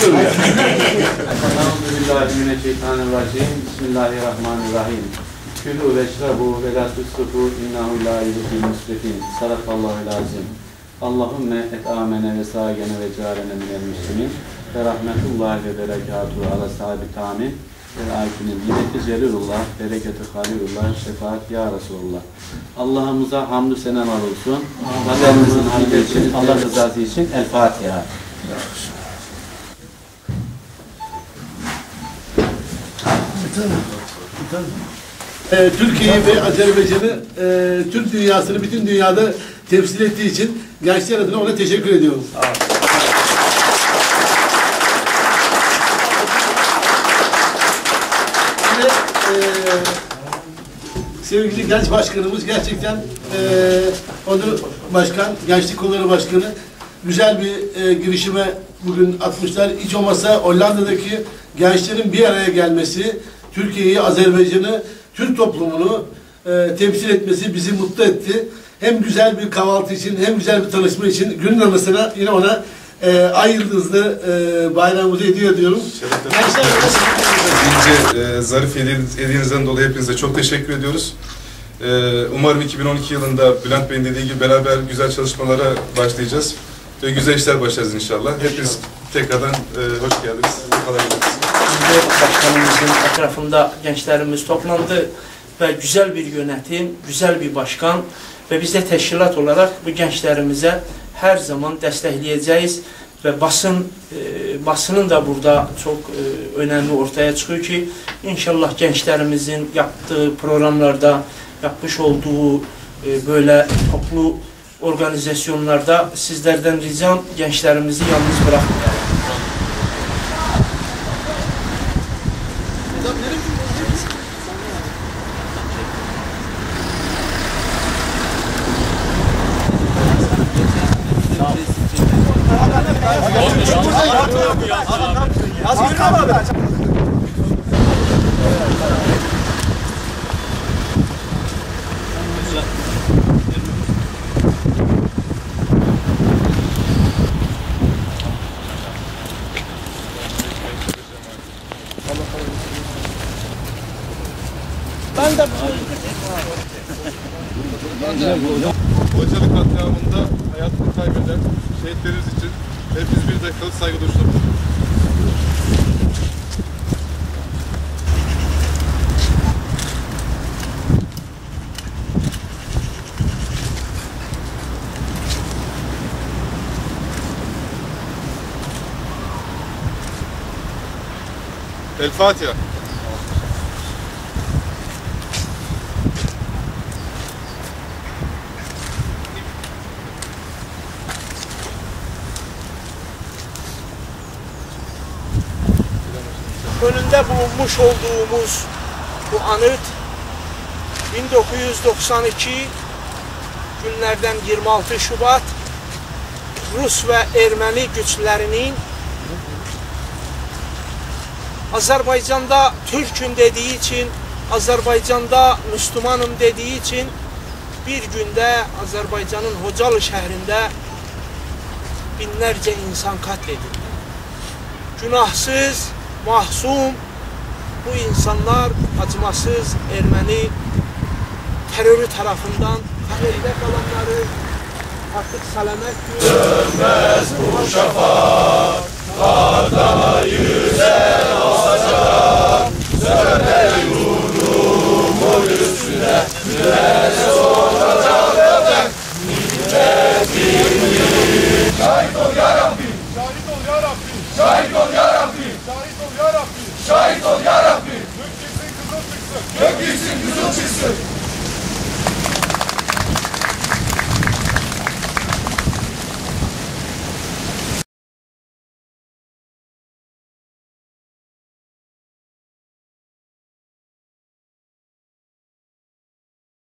diyorum ya. Euzubillahimineşşeytanirracim. Bismillahirrahmanirrahim. Külü veşrabu ve la tusrifu innehu la yuhibbul musrifin. Sadakallahu lazim. Allahümme et amene ve sâgene ve cârene minel müslimin ve rahmetullahi ve berekatuhu ala sahibi tamin ve akinin yine celilullah, bereketi halilullah, şefaat ya Resulullah. Allah'ımıza hamdü senalar olsun. Vatanımızın halinde için, Allah rızası için El Fatiha. Ee, Türkiye'yi ve Azerbaycan'ı, e, Türk dünyasını bütün dünyada temsil ettiği için gençler adına ona teşekkür ediyorum. Ve e, sevgili genç başkanımız gerçekten e, onu başkan, gençlik kolları başkanı güzel bir e, girişime bugün atmışlar. Hiç olmazsa Hollanda'daki gençlerin bir araya gelmesi, Türkiye'yi, Azerbaycan'ı, Türk toplumunu e, temsil etmesi bizi mutlu etti. Hem güzel bir kahvaltı için hem güzel bir tanışma için günün anısına yine ona e, ay yıldızlı e, bayrağımızı hediye ediyorum. Gençler İnce, e, zarif hediyeniz- dolayı hepinize çok teşekkür ediyoruz. E, umarım 2012 yılında Bülent Bey'in dediği gibi beraber güzel çalışmalara başlayacağız. Ve güzel işler başlarız inşallah. Hepiniz tekrardan e, hoş geldiniz. Kolay gelsin. Şimdi başkanımızın etrafında gençlerimiz toplandı ve güzel bir yönetim, güzel bir başkan ve biz de teşkilat olarak bu gençlerimize her zaman destekleyeceğiz ve basın e, basının da burada çok e, önemli ortaya çıkıyor ki inşallah gençlerimizin yaptığı programlarda yapmış olduğu e, böyle toplu organizasyonlarda sizlerden ricam gençlerimizi yalnız bırakmayalım. Hocalık katliamında hayatını kaybeden şehitlerimiz için hepiniz bir dakikalık saygı duruşuna. El Fatiha. önündə bulunmuş olduğumuz bu anıt 1992 günlərdən 26 Şubat Rus və Erməni güclərinin Azərbaycanda Türkün dediyi üçün, Azərbaycanda Müslümanım dediyi üçün bir gündə Azərbaycanın Hocalı şəhrində binlərcə insan qatl edildi. Günahsız, günahsız, mahzun bu insanlar acımasız Ermeni terörü tarafından kaderinde kalanları artık selamet diyor. Şahit Değişim, kızıl çizsin.